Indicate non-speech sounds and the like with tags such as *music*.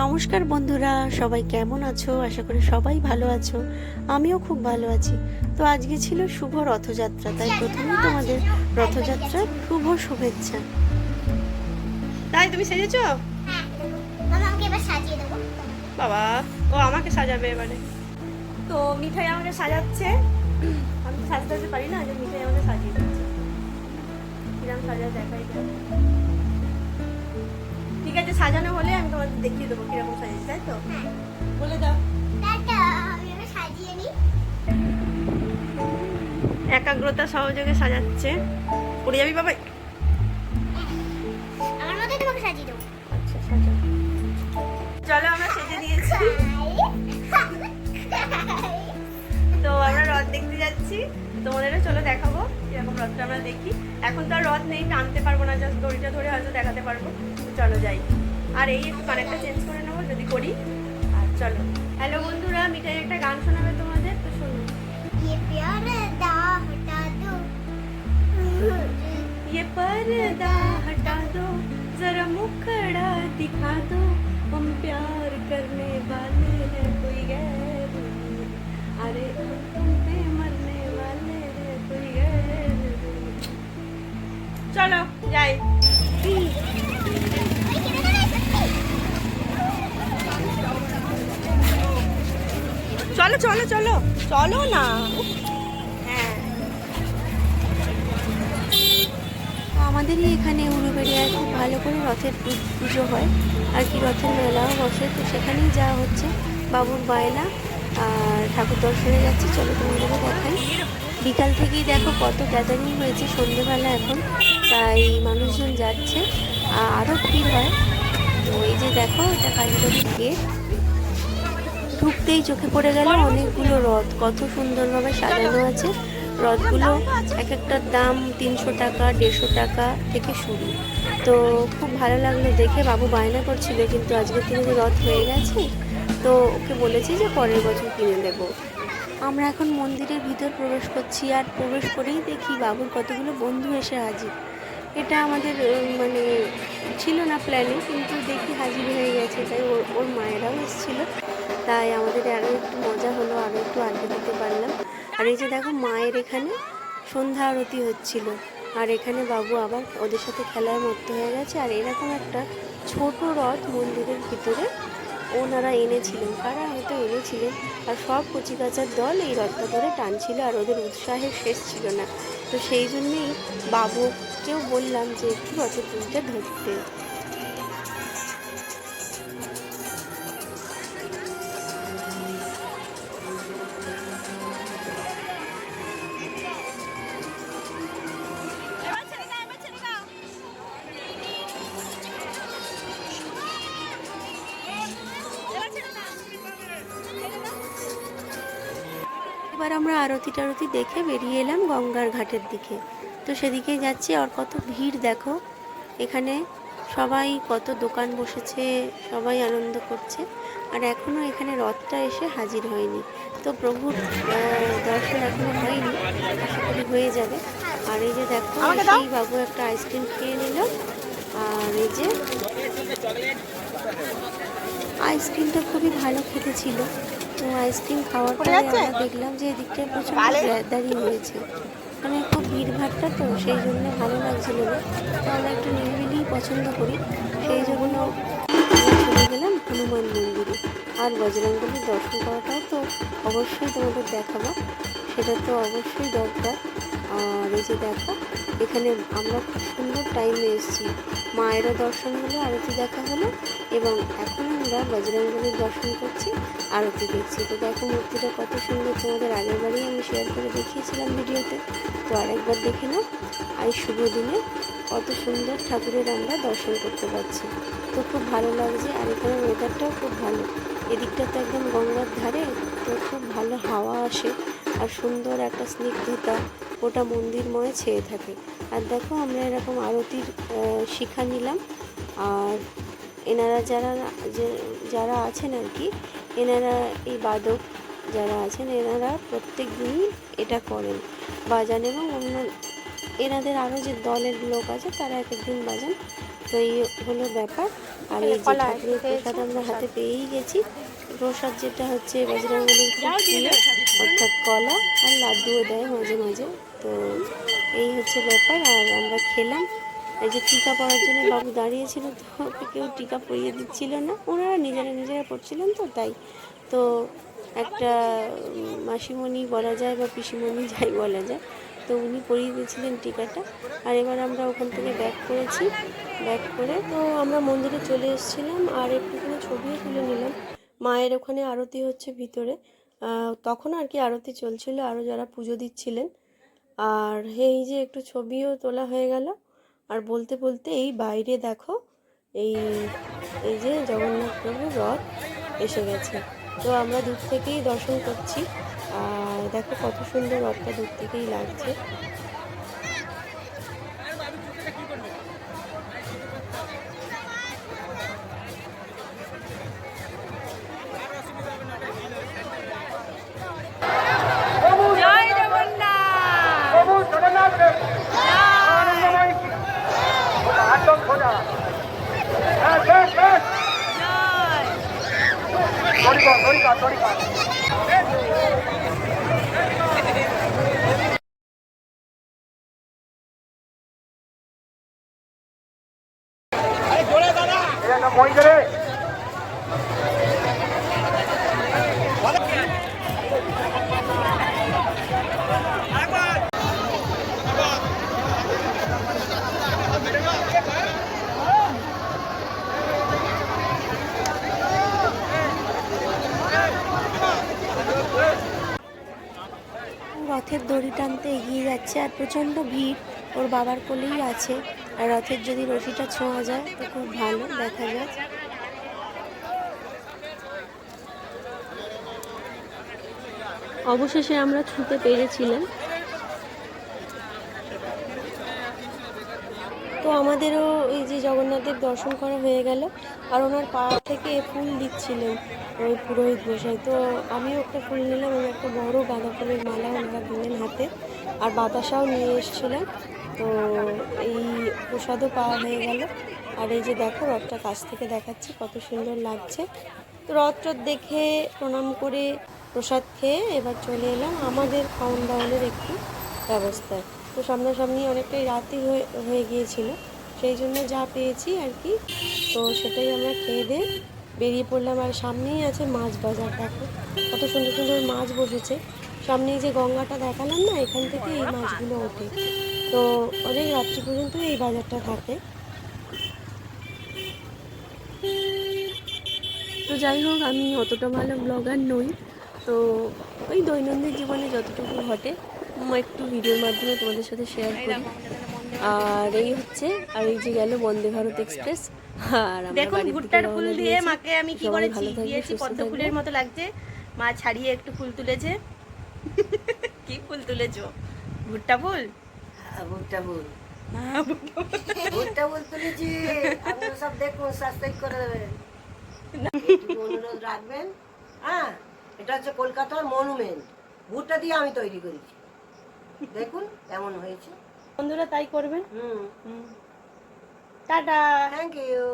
নমস্কার বন্ধুরা সবাই কেমন আছো? আশা করি সবাই ভালো আছো। আমিও খুব ভালো আছি। তো আজকে ছিল শুভ রথযাত্রা তাই প্রথমেই তোমাদের রথযাত্রার শুভ শুভেচ্ছা। তাই তুমি সেজেছো? হ্যাঁ। মামা আমাকে এবার সাজিয়ে দেবো। বাবা ও আমাকে সাজাবে এবারে। তো মিঠাই আমাকে সাজাচ্ছে। আমি সাজতে পারি না যে মিঠাই আমাকে সাজিয়ে দিচ্ছে। কিরম সাজা দেখাই। ঠিক আছে সাজানো হলে আমি তোমাদের দেখিয়ে দেবো কীরকম সাজিয়েছি তাই তো? হ্যাঁ। বলে দাও। আমি সাজিয়ে নিই। একাগ্রতা সহযোগে সাজাচ্ছে। পড়ে যাবি বাবা আমার মধ্যে তোমাকে সাজিয়ে দেবো। আচ্ছা চলো আমরা সেজে দিয়েছি। তো আমরা রথ দেখতে যাচ্ছি। তোমাদেরও চলো দেখাবো কিরকম রথটা আমরা দেখি এখন তো আর রথ নেই টানতে পারবো না জাস্ট দড়িটা ধরে হয়তো দেখাতে পারবো তো চলো যাই আর এই একটু কানেক্টটা চেঞ্জ করে নেবো যদি করি আর চলো হ্যালো বন্ধুরা মিঠাই একটা গান শোনাবে তোমাদের তো শোনো ये प्यार दा हटा दो ये पर्दा हटा दो जरा मुखड़ा दिखा दो हम प्यार करने वाले চলো চলো চলো না। হ্যাঁ। আমাদেরই এখানে উলুবেড়িয়ায় খুব ভালো করে রথের পুজো হয়। আর কি, রথের মেলাও বসে। তো সেখানেই যাওয়া হচ্ছে। বাবুর বায়না। আর ঠাকুর দর্শনে যাচ্ছি। চলো তোমাদেরও দেখাই। বিকাল থেকেই দেখো কত গ্যাদারিং হয়েছে সন্ধেবেলা এখন। তাই মানুষজন যাচ্ছে। আরও ভিড় হয়। তো এই যে দেখো, এটা কালীবাড়ির গেট ঢুকতেই চোখে পড়ে গেল অনেকগুলো রথ। কত সুন্দরভাবে সাজানো আছে। রথগুলো এক একটার দাম তিনশো টাকা, দেড়শো টাকা থেকে শুরু। তো খুব ভালো লাগল দেখে। বাবু বায়না করছিল কিন্তু আজকের যে রথ হয়ে গেছে, তো ওকে বলেছি যে পরের বছর কিনে দেব। আমরা এখন মন্দিরের ভিতর প্রবেশ করছি আর প্রবেশ করেই দেখি বাবুর কতগুলো বন্ধু এসে হাজির। এটা আমাদের মানে ছিল না প্ল্যানে কিন্তু দেখি হাজির হয়ে গেছে, তাই ওর ওর মায়েরাও এসেছিল। তাই আমাদের আরও একটু মজা হলো আরও একটু আড্ডা দিতে পারলাম। আর এই যে দেখো মায়ের এখানে সন্ধ্যা আরতি হচ্ছিল। আর এখানে বাবু আবার ওদের সাথে খেলায় মত্ত হয়ে গেছে। আর এরকম একটা ছোট রথ মন্দিরের ভিতরে ওনারা এনেছিলেন। কারা হয়তো এনেছিলেন? আর সব কচিকাচার দল এই রথটা ধরে টানছিল, আর ওদের উৎসাহের শেষ ছিল না। তো সেই জন্যেই বাবুকেও বললাম যে একটু রথের দুলটা ধরতে। এবার আমরা আরতি টারতি দেখে বেরিয়ে এলাম গঙ্গার ঘাটের দিকে। তো সেদিকেই যাচ্ছি আর কত ভিড় দেখো। এখানে সবাই কত দোকান বসেছে সবাই আনন্দ করছে। আর এখনও এখানে রথটা এসে হাজির হয়নি। তো প্রভুর দর্শন এখনও হয়নি আশা করি হয়ে যাবে। আর এই যে দেখো। সেই বাবু একটা আইসক্রিম খেয়ে নিল। আর এই যে আইসক্রিমটা খুবই ভালো খেতে ছিল। আইসক্রিম খাওয়ার পরে আমরা দেখলাম যে এদিকটায় প্রচুর দাঁড়িয়ে হয়েছে। মানে খুব ভিড়ভাড়টা তো সেই জন্য ভালো লাগছিল না। তো আমরা একটু নিরিবিলি পছন্দ করি। সেই জন্য চলে গেলাম হনুমান মন্দিরে। আর বজরঙ্গলির দর্শন করাটাও তো অবশ্যই তোমাদের দেখাবো। সেটা তো অবশ্যই দরকার। আর এই যে দেখো, এখানে আমরা খুব সুন্দর টাইমে এসেছি। মায়েরও দর্শন হলো, আরতি দেখা হলো এবং এখন আমরা বজরঙ্গলির দর্শন করছি, আরতি দেখছি। তো দেখো, মূর্তিটা কত সুন্দর তোমাদের আগের বারেই আমি শেয়ার করে দেখিয়েছিলাম ভিডিওতে। তো আরেকবার দেখে নাও আর শুভ দিনে কত সুন্দর ঠাকুরের আমরা দর্শন করতে পারছি। তো খুব ভালো লাগছে, আর এখানে ওয়েদারটাও খুব ভালো। এদিকটা তো একদম গঙ্গার ধারে তো খুব ভালো হাওয়া আসে। আর সুন্দর একটা স্নিগ্ধতা ওটা মন্দিরময় ছেয়ে থাকে। আর দেখো আমরা এরকম আরতির শিখা নিলাম। আর এনারা যারা যে- যারা আছেন আর কি এনারা এই বাদক যারা আছেন এনারা প্রত্যেক দিনই এটা করেন বাজান এবং অন্য এনাদের আরও যে দলের লোক আছে তারা এক একদিন বাজান। তো এই হলো ব্যাপার। আর এই যে ঠাকুরের প্রসাদ আমরা হাতে পেয়েই গেছি। প্রসাদ যেটা হচ্ছে বজরঙ্গলির। অর্থাৎ কলা আর লাড্ডুও দেয় মাঝে মাঝে। তো এই হচ্ছে ব্যাপার আর আমরা খেলাম। এই যে টিকা পড়ার জন্য বাবু দাঁড়িয়েছিল তো ওকে কেউ টিকা পরিয়ে দিচ্ছিল না। ওনারা নিজেরা নিজেরা পড়ছিলেন তো তাই। তো একটা মাসিমণি বলা যায় বা পিসিমণি *laughs* যাই বলা যায় তো উনি পরিয়ে দিয়েছিলেন টিকাটা। আর এবার আমরা ওখান থেকে ব্যাক করেছি। ব্যাক করে তো আমরা মন্দিরে চলে এসেছিলাম আর একটুখানি ছবিও তুলে নিলাম। মায়ের ওখানে আরতি হচ্ছে ভিতরে। তখন আর কি আরতি চলছিল আরও যারা পুজো দিচ্ছিলেন। আর এই যে একটু ছবিও তোলা হয়ে গেল। আর বলতে বলতে এই বাইরে দেখো, এই এই যে জগন্নাথ প্রভুর রথ এসে গেছে। তো আমরা দূর থেকেই দর্শন করছি। আর দেখো কত সুন্দর রথটা দূর থেকেই লাগছে। トリカトリカ রথের দড়ি টানতে এগিয়ে যাচ্ছে আর প্রচণ্ড ভিড় ওর বাবার কোলেই আছে। আর রথের যদি রশিটা ছোঁয়া যায়, তো খুব ভালো দেখা যায়। অবশেষে আমরা ছুটে পেরেছিলাম। তো আমাদেরও এই যে জগন্নাথের দর্শন করা হয়ে গেল আর ওনার পা থেকে ফুল দিচ্ছিলেন ওই পুরোহিত মশাই তো আমিও একটা ফুল নিলাম আমি একটা বড় গাঁদা ফুলের মালা ওনারা দিলেন হাতে আর বাতাসাও নিয়ে এসেছিলেন। তো এই প্রসাদও পাওয়া হয়ে গেল। আর এই যে দেখো রথটা কাছ থেকে দেখাচ্ছি, কত সুন্দর লাগছে। তো রথ টথ দেখে প্রণাম করে প্রসাদ খেয়ে এবার চলে এলাম আমাদের খাওয়ান দাওয়ানের একটু ব্যবস্থায়। তো সামনাসামনি অনেকটাই রাতই হয়ে গিয়েছিল। সেই জন্য যা পেয়েছি আর কি। তো সেটাই আমরা খেয়ে দিয়ে বেরিয়ে পড়লাম। আর সামনেই আছে মাছ বাজার, দেখো। কত সুন্দর সুন্দর মাছ বসেছে। সামনেই যে গঙ্গাটা দেখালাম না, এখান থেকে এই মাছগুলো ওঠে। তো অনেক রাত্রি পর্যন্ত এই বাজারটা থাকে। তো যাই হোক, আমি অতটা ভালো ব্লগার নই। তো ওই দৈনন্দিন জীবনে যতটুকু ঘটে একটু ভিডিওর মাধ্যমে তোমাদের সাথে শেয়ার করি। আর এই হচ্ছে আর এই যে গেল বন্দে ভারত এক্সপ্রেস। আর আমরা দেখুন ভুট্টার ফুল দিয়ে মাকে আমি কি করেছি? দিয়েছি পদ্ম ফুলের মতো লাগছে। মা ছাড়িয়ে একটু ফুল তুলেছে। *laughs* কি ফুল তুলেছো? ভুট্টা ফুল? ভুট্টা ফুল। হ্যাঁ, ভুট্টা ফুল। তুলেছি। আপনারা সব দেখুন সাবস্ক্রাইব করে দেবেন। অনুরোধ রাখবেন হ্যাঁ? এটা হচ্ছে কলকাতার মনুমেন্ট। ভুট্টা দিয়ে আমি তৈরি করেছি। দেখুন এমন হয়েছে। বন্ধুরা তাই করবেন? হুম। টাটা। Thank you